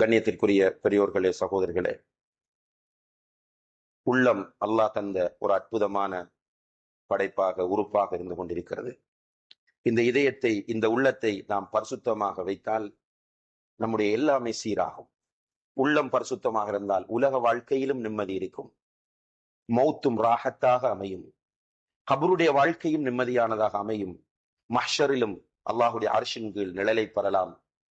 கண்ணியத்திற்குரிய பெரியோர்களே சகோதரர்களே உள்ளம் அல்லாஹ் தந்த ஒரு அற்புதமான படைப்பாக உறுப்பாக இருந்து கொண்டிருக்கிறது. இந்த இதயத்தை இந்த உள்ளத்தை நாம் பரிசுத்தமாக வைத்தால் நம்முடைய எல்லாமே சீராகும். உள்ளம் பரிசுத்தமாக இருந்தால் உலக வாழ்க்கையிலும் நிம்மதி இருக்கும். மௌத்தும் ராகத்தாக அமையும். கபருடைய வாழ்க்கையும் நிம்மதியானதாக அமையும். மஹ்ஷரிலும் அல்லாஹுடைய அரசின் கீழ் நிழலை பெறலாம்.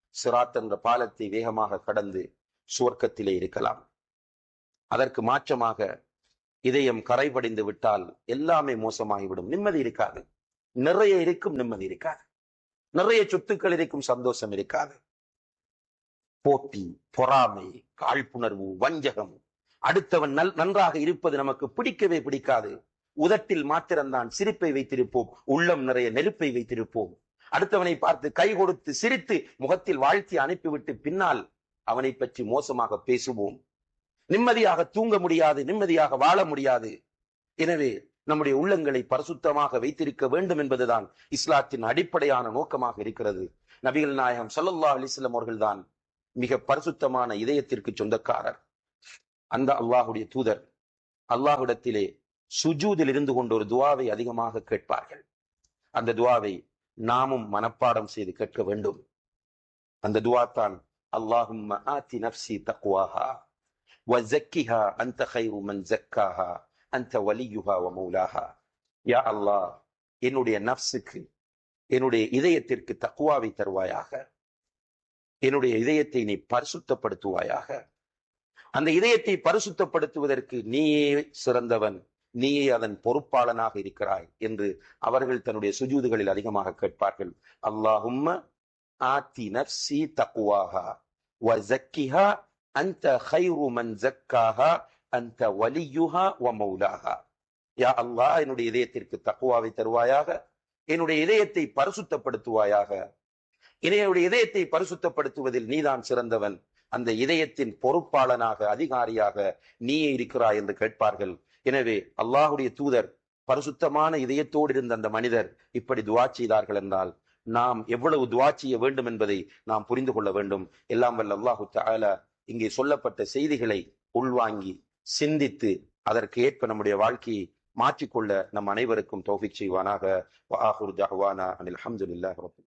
சிராத் என்ற பாலத்தை வேகமாக கடந்து சுவர்க்கத்திலே இருக்கலாம். அதற்கு மாற்றமாக இதயம் கரைபடிந்து விட்டால் எல்லாமே மோசமாகிவிடும். நிம்மதி இருக்காது. நிறைய இருக்கும் நிம்மதி இருக்காது. நிறைய சொத்துக்கள் இருக்கும் சந்தோஷம் இருக்காது. போட்டி பொறாமை காழ்ப்புணர்வு வஞ்சகம். அடுத்தவன் நல் நன்றாக இருப்பது நமக்கு பிடிக்கவே பிடிக்காது. உதட்டில் மாத்திரம்தான் சிரிப்பை வைத்திருப்போம். உள்ளம் நிறைய நெருப்பை வைத்திருப்போம். அடுத்தவனை பார்த்து கை கொடுத்து சிரித்து முகத்தில் வாழ்த்தி அனுப்பிவிட்டு பின்னால் அவனை பற்றி மோசமாக பேசுவோம். நிம்மதியாக தூங்க முடியாது நிம்மதியாக வாழ முடியாது. எனவே நம்முடைய உள்ளங்களை பரிசுத்தமாக வைத்திருக்க வேண்டும் என்பதுதான் இஸ்லாத்தின் அடிப்படையான நோக்கமாக இருக்கிறது. நபிகள் நாயகம் சல்லல்லா அலிஸ்லம் அவர்கள்தான் மிக பரிசுத்தமான இதயத்திற்கு சொந்தக்காரர். அந்த அல்லாஹுடைய தூதர் அல்லாஹுடத்திலே சுஜூதில் இருந்து கொண்டு ஒரு துவாவை அதிகமாக கேட்பார்கள். அந்த துவாவை நாமும் மனப்பாடம் செய்து கேட்க வேண்டும். அந்த துவா தான் அல்லாஹும் ஆத்தி நப்சி தக்குவாஹா வஸக்கிஹா அந்த ஹைரு மன் ஜக்காஹா அந்த வலியுஹா வ மௌலாஹா. யா அல்லாஹ் என்னுடைய நப்சுக்கு என்னுடைய இதயத்திற்கு தக்குவாவை தருவாயாக என்னுடைய இதயத்தை நீ பரிசுத்தப்படுத்துவாயாக. அந்த இதயத்தை பரிசுத்தப்படுத்துவதற்கு நீயே சிறந்தவன். நீயே அதன் பொறுப்பாளனாக இருக்கிறாய் என்று அவர்கள் தன்னுடைய சுஜூதுகளில் அதிகமாக கேட்பார்கள். அல்லாஹும் ஆத்தி நப்சி தக்குவாகா வ ஜக்கிஹா அந்த ஹைரு மன் ஜக்காஹா அந்த வலியுஹா வ மௌலாஹா. யா அல்லாஹ் என்னுடைய இதயத்திற்கு தக்குவாவை தருவாயாக என்னுடைய இதயத்தை பரிசுத்தப்படுத்துவாயாக. என்னுடைய இதயத்தை பரிசுத்தப்படுத்துவதில் நீதான் சிறந்தவன். அந்த இதயத்தின் பொறுப்பாளனாக அதிகாரியாக நீயே இருக்கிறாய் என்று கேட்பார்கள். எனவே அல்லாஹுடைய தூதர் பரிசுத்தமான இதயத்தோடு இருந்த அந்த மனிதர் இப்படி துவா செய்தார்கள் என்றால் நாம் எவ்வளவு துவா செய்ய வேண்டும் என்பதை நாம் புரிந்து கொள்ள வேண்டும். எல்லாம் வல்ல அல்லாஹு தாலா இங்கே சொல்லப்பட்ட செய்திகளை உள்வாங்கி சிந்தித்து அதற்கு ஏற்ப நம்முடைய வாழ்க்கையை மாற்றிக்கொள்ள நம் அனைவருக்கும் தோஃபிக் செய்வானாக. அனில் அஹமதுல்லாஹ்